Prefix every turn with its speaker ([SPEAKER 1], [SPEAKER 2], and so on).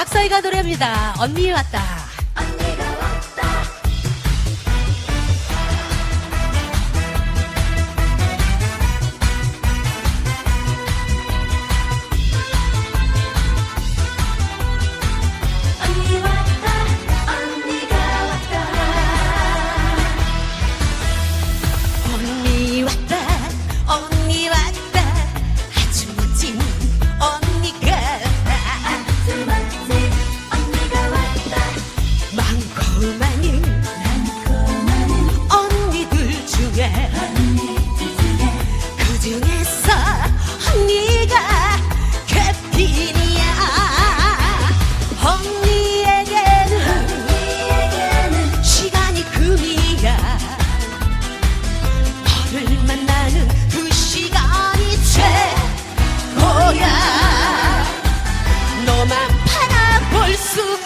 [SPEAKER 1] 박서희가 노래합니다. 언니 왔다. Jesus.